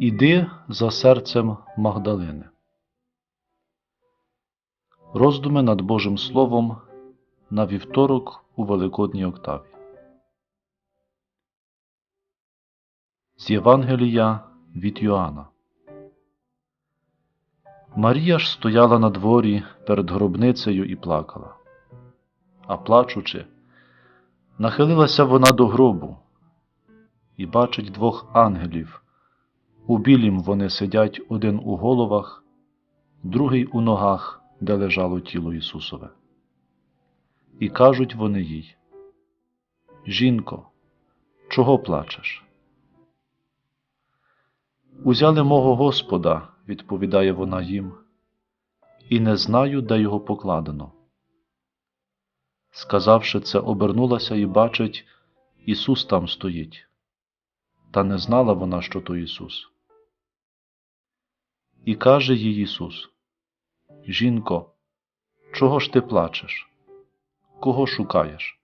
Іди за серцем Магдалини. Роздуми над Божим Словом на вівторок у Великодній октаві. З Євангелія від Йоанна. Марія ж стояла на дворі перед гробницею і плакала. А плачучи, нахилилася вона до гробу і бачить двох ангелів. У білім вони сидять один у головах, другий у ногах, де лежало тіло Ісусове. І кажуть вони їй: Жінко, чого плачеш? Узяли мого Господа, відповідає вона їм, і не знаю, де його покладено. Сказавши це, обернулася і бачить, Ісус там стоїть. Та не знала вона, що то Ісус. І каже їй Ісус: Жінко, чого ж ти плачеш? Кого шукаєш?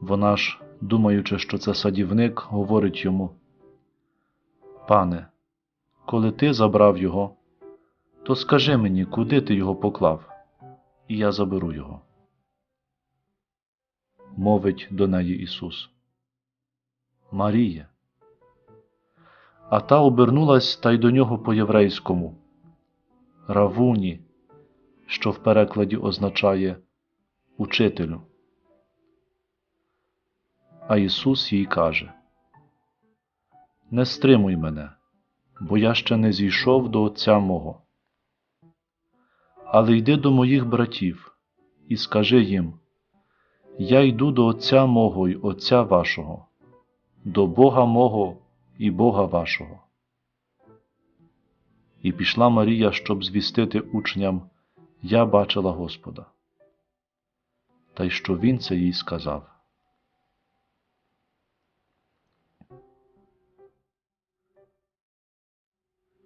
Вона ж, думаючи, що це садівник, говорить йому: Пане, коли ти забрав його, то скажи мені, куди ти його поклав, і я заберу його. Мовить до неї Ісус. Маріє. А та обернулась та й до нього по-єврейському Равуні, що в перекладі означає Учителю. А Ісус їй каже Не стримуй мене, бо я ще не зійшов до Отця мого. Але йди до моїх братів і скажи їм Я йду до Отця мого й Отця вашого до Бога мого і Бога вашого. І пішла Марія, щоб звістити учням Я бачила Господа. Та й що він це їй сказав.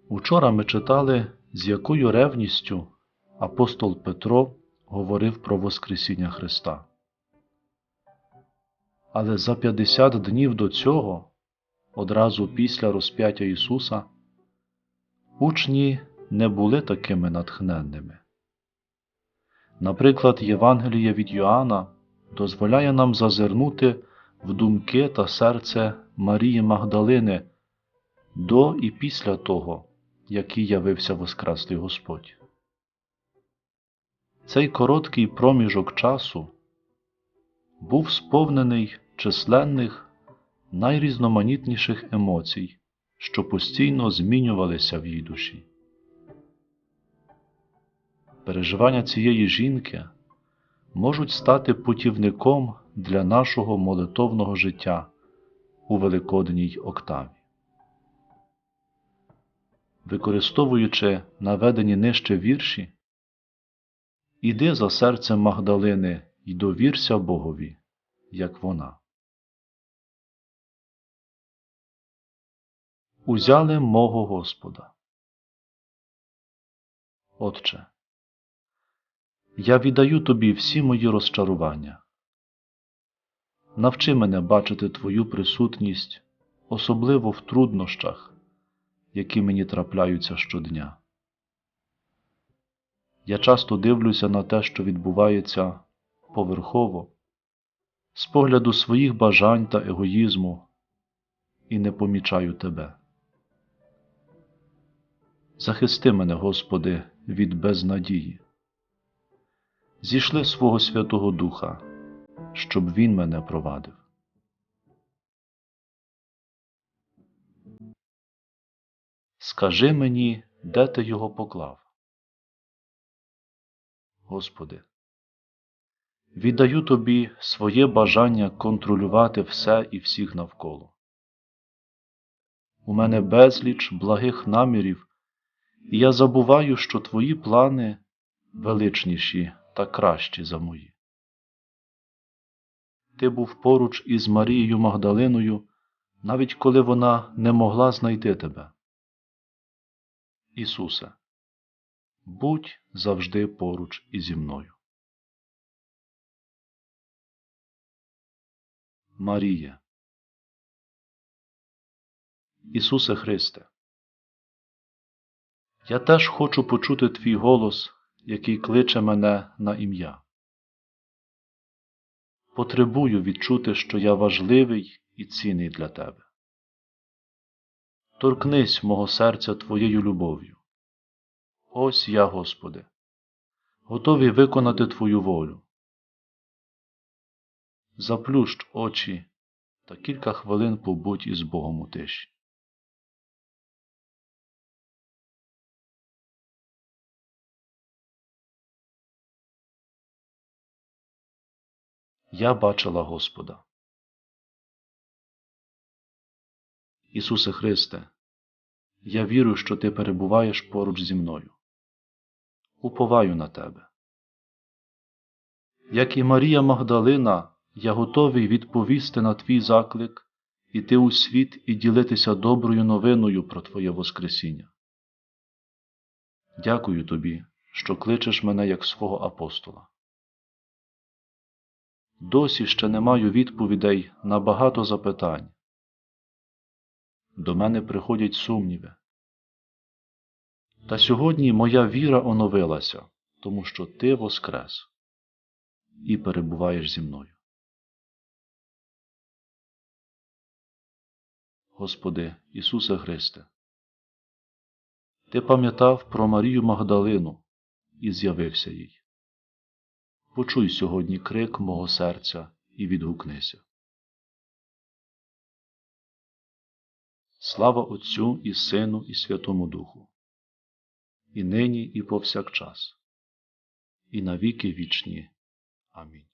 Учора ми читали, з якою ревністю апостол Петро говорив про Воскресіння Христа. Але за 50 днів до цього, одразу після розп'яття Ісуса, учні не були такими натхненними. Наприклад, Євангеліє від Йоанна дозволяє нам зазирнути в думки та серце Марії Магдалини до і після того, як їй явився Воскреслий Господь. Цей короткий проміжок часу був сповнений численних найрізноманітніших емоцій, що постійно змінювалися в її душі. Переживання цієї жінки можуть стати путівником для нашого молитовного життя у Великодній октаві. Використовуючи наведені нижче вірші, іди за серцем Магдалини й довірся Богові, як вона. Узяли мого Господа. Отче, я віддаю тобі всі мої розчарування. Навчи мене бачити Твою присутність, особливо в труднощах, які мені трапляються щодня. Я часто дивлюся на те, що відбувається поверхово, з погляду своїх бажань та егоїзму, і не помічаю Тебе. Захисти мене, Господи, від безнадії. Зійшли свого Святого Духа, щоб Він мене провадив. Скажи мені, де ти його поклав? Господи, віддаю Тобі своє бажання контролювати все і всіх навколо. У мене безліч благих намірів, я забуваю, що Твої плани величніші та кращі за мої. Ти був поруч із Марією Магдалиною, навіть коли вона не могла знайти тебе. Ісусе, будь завжди поруч ізі мною. Марія Ісусе Христе, я теж хочу почути Твій голос, який кличе мене на ім'я. Потребую відчути, що я важливий і цінний для Тебе. Торкнись мого серця Твоєю любов'ю. Ось я, Господи, готовий виконати Твою волю. Заплющ очі та кілька хвилин побудь із Богом у тиші. Я бачила Господа. Ісусе Христе, я вірю, що Ти перебуваєш поруч зі мною. Уповаю на Тебе. Як і Марія Магдалина, я готовий відповісти на Твій заклик, іти у світ і ділитися доброю новиною про Твоє Воскресіння. Дякую Тобі, що кличеш мене як свого апостола. Досі ще не маю відповідей на багато запитань. До мене приходять сумніви. Та сьогодні моя віра оновилася, тому що Ти воскрес і перебуваєш зі мною. Господи Ісусе Христе, Ти пам'ятав про Марію Магдалину і з'явився їй. Почуй сьогодні крик мого серця і відгукнися. Слава Отцю і Сину, і Святому Духу, і нині, і повсякчас, і навіки вічні. Амінь.